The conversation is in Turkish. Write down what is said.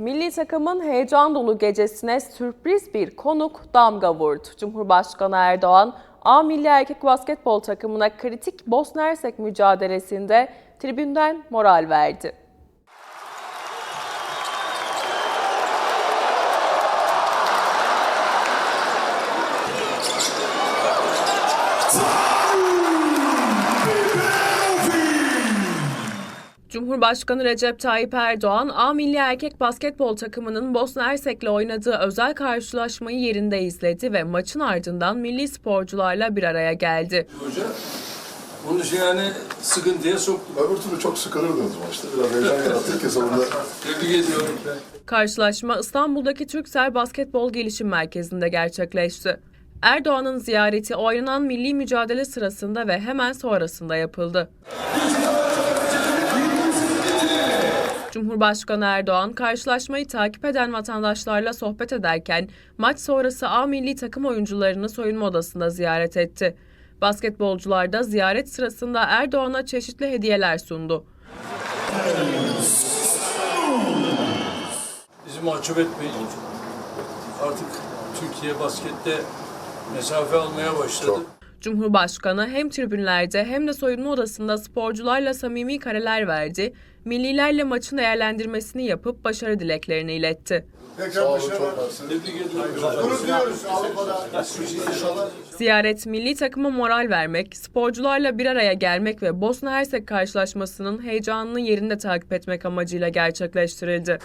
Milli takımın heyecan dolu gecesine sürpriz bir konuk damga vurdu. Cumhurbaşkanı Erdoğan, A Milli Erkek Basketbol takımına kritik Bosna Hersek mücadelesinde tribünden moral verdi. Cumhurbaşkanı Recep Tayyip Erdoğan, A Milli Erkek Basketbol takımının Bosna Hersek'le oynadığı özel karşılaşmayı yerinde izledi ve maçın ardından milli sporcularla bir araya geldi. Hoca onun için yani sıkıntıya soktu. Öbür türlü çok sıkılırdınız maçta. Biraz heyecan yarattık ki sonunda Tebrik ediyorum. Karşılaşma İstanbul'daki Türksel Basketbol Gelişim Merkezi'nde gerçekleşti. Erdoğan'ın ziyareti oynanan milli mücadele sırasında ve hemen sonrasında yapıldı. Cumhurbaşkanı Erdoğan karşılaşmayı takip eden vatandaşlarla sohbet ederken maç sonrası A milli takım oyuncularını soyunma odasında ziyaret etti. Basketbolcular da ziyaret sırasında Erdoğan'a çeşitli hediyeler sundu. Bizi mahcup etmeyin. Artık Türkiye baskette mesafe almaya başladı. Çok. Cumhurbaşkanı hem tribünlerde hem de soyunma odasında sporcularla samimi kareler verdi, millilerle maçın değerlendirmesini yapıp başarı dileklerini iletti. Ziyaret milli takıma moral vermek, sporcularla bir araya gelmek ve Bosna Hersek karşılaşmasının heyecanını yerinde takip etmek amacıyla gerçekleştirildi.